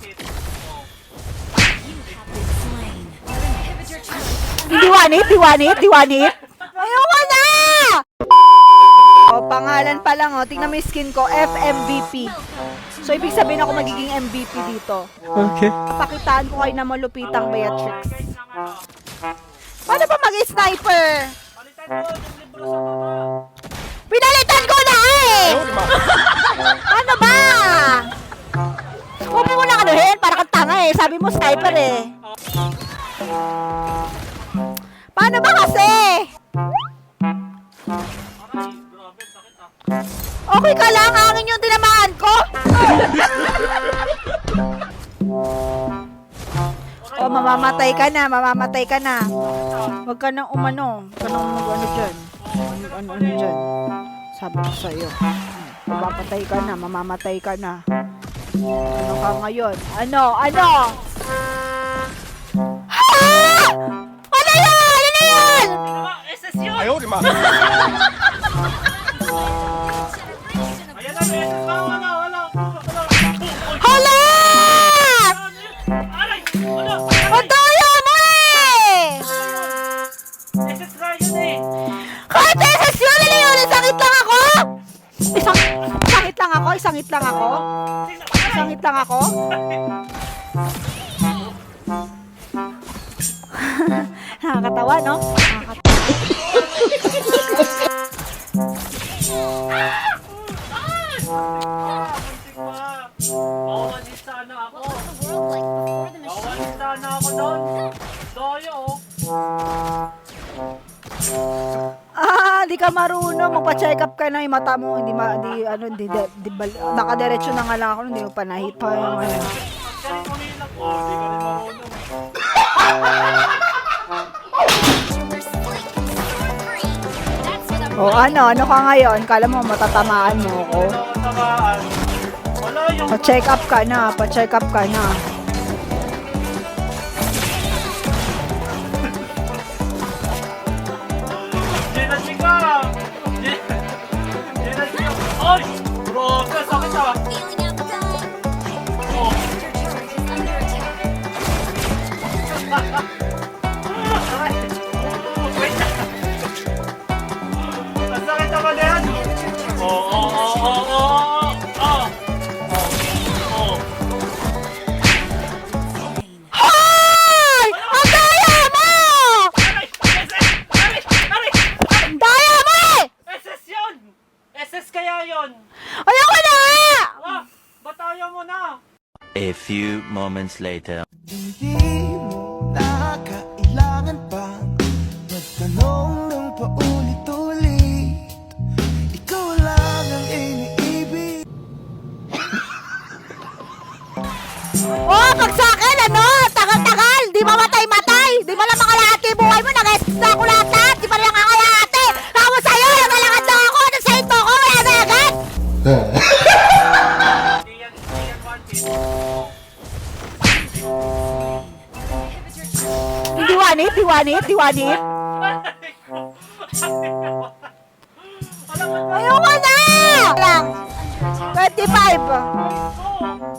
hit. Oh. Hindi one hit, di one hit, di one hit. Ayoko na! O, pangalan pa lang, oh. Tingnan mo yung skin ko, FMVP. So, ibig sabihin ako magiging MVP dito. Okay. Pakitaan ko kayo na malupitang Beatrix. Paano ba mag-sniper? Eh. Sabi mo sniper eh. Paano ba kasi? Okay ka lang, hangin yung tinamaan ko. o, mamamatay ka na, mamamatay ka na. Huwag ka nang umano. Huwag ka nang mag-ano dyan. Ano, ano dyan. Sabi ko sa'yo. Mamamatay ka na, mamamatay ka na. Ano ka ngayon? Ano? Ano? Ah! Ano yan? Ano yan? Esas yun! Ayaw, lima. Oh, Hala! Aray! Mo eh! Esas lang yun eh! Kahit esas yun, lalayo na sakit lang ako! Isang, isang lang ako, isang lang ako. Isangit lang ako? Nakakatawa, no? Nakakatawa. Ah, di ka marunong. Magpa-check up ka na yung mata mo. Hindi, ma, di, ano, di, di, di, bal- nakadiretso na nga lang ako. Hindi mo pa nahit pa yung ano. Oh, ano, ano ka ngayon? Kala mo matatamaan mo ako? Pa-check up ka na, pa-check up ka na. Aray! Wait lang. Ang sakit naman na yan! Oo, oo, oo, oo, oo! Oh! Oh! Hoy! Ang daya mo! Aray! SS! Aray! Aray! Ang daya mo eh! SS yun! SS kaya yun! Ayoko na nga! Ah! Ba't ayaw mo na? A few moments later. Hindi mo di one hit. Alam mo, na! Lang. 25.